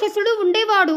రాక్షసుడు ఉండేవాడు.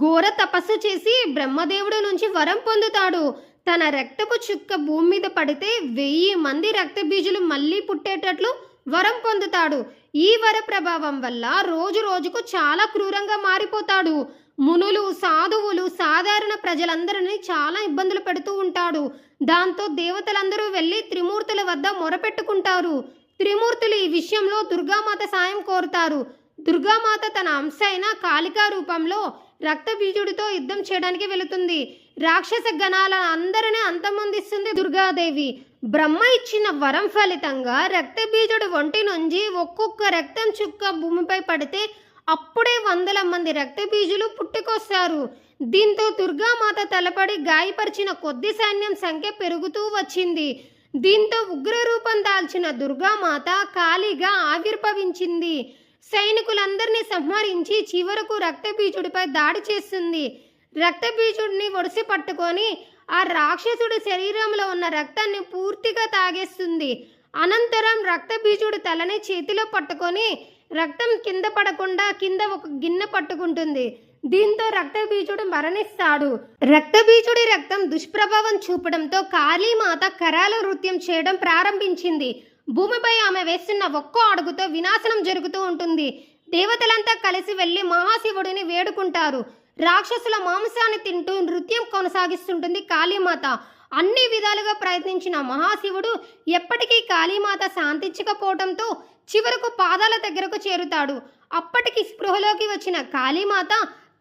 ఘోర తపస్సు చేసి బ్రహ్మదేవుడు నుంచి వరం పొందుతాడు. తన రక్తపు చుక్క భూమి మీద పడితే వెయ్యి మంది రక్త బీజులు మళ్ళీ పుట్టేటట్లు వరం పొందుతాడు. ఈ వర ప్రభావం వల్ల రోజు రోజుకు చాలా క్రూరంగా మారిపోతాడు. మునులు సాధువులు సాధారణ ప్రజలందరినీ చాలా ఇబ్బందులు పెడుతూ ఉంటాడు. దాంతో దేవతలందరూ వెళ్ళి త్రిమూర్తుల వద్ద మొరపెట్టుకుంటారు. త్రిమూర్తులు ఈ విషయంలో దుర్గామాత సాయం కోరుతారు. దుర్గామాత తన అంశ అయిన కాళికా రూపంలో రక్తబీజుడితో యుద్ధం చేయడానికి వెళుతుంది. రాక్షస గణాల అందరినీ అంతమొందిస్తుంది దుర్గాదేవి. బ్రహ్మ ఇచ్చిన వరం ఫలితంగా రక్తబీజుడు ఒంటి నుంచి ఒక్కొక్క రక్తం చుక్క భూమిపై పడితే అప్పుడే వందల మంది రక్తబీజులు పుట్టుకొస్తారు. దీంతో దుర్గామాత తలపడి గాయపరిచిన కొద్ది సైన్యం సంఖ్య పెరుగుతూ వచ్చింది. దీంతో ఉగ్రరూపం దాల్చిన దుర్గామాత ఖాళీగా ఆవిర్భవించింది. సైనికులందరినీ సంహరించి చివరకు రక్తబీజుడిపై దాడి చేస్తుంది. రక్తబీజుడిని ఒడిసి పట్టుకొని ఆ రాక్షసుడి శరీరంలో ఉన్న రక్తాన్ని పూర్తిగా తాగేస్తుంది. అనంతరం రక్తబీజుడు తలని చేతిలో పట్టుకొని రక్తం కింద పడకుండా కింద ఒక గిన్నె పట్టుకుంటుంది. దీంతో రక్తబీజుడు మరణిస్తాడు. రక్తబీజుడి రక్తం దుష్ప్రభావం చూపడంతో కాళీమాత కరాల నృత్యం చేయడం ప్రారంభించింది. భూమిపై ఆమె వేస్తున్న ఒక్కో అడుగుతో వినాశనం జరుగుతూ ఉంటుంది. దేవతలంతా కలిసి వెళ్ళి మహాశివుడిని వేడుకుంటారు. రాక్షసుల మాంసాన్ని తింటూ నృత్యం కొనసాగిస్తుంటుంది కాళీమాత. అన్ని విధాలుగా ప్రయత్నించిన మహాశివుడు ఎప్పటికీ కాళీమాత శాంతించకపోవడంతో చివరకు పాదాల దగ్గరకు చేరుతాడు. అప్పటికి స్పృహలోకి వచ్చిన కాళీమాత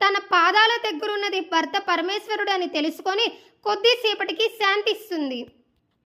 తన పాదాల దగ్గరున్నది భర్త పరమేశ్వరుడు అని తెలుసుకొని కొద్దిసేపటికి శాంతిస్తుంది.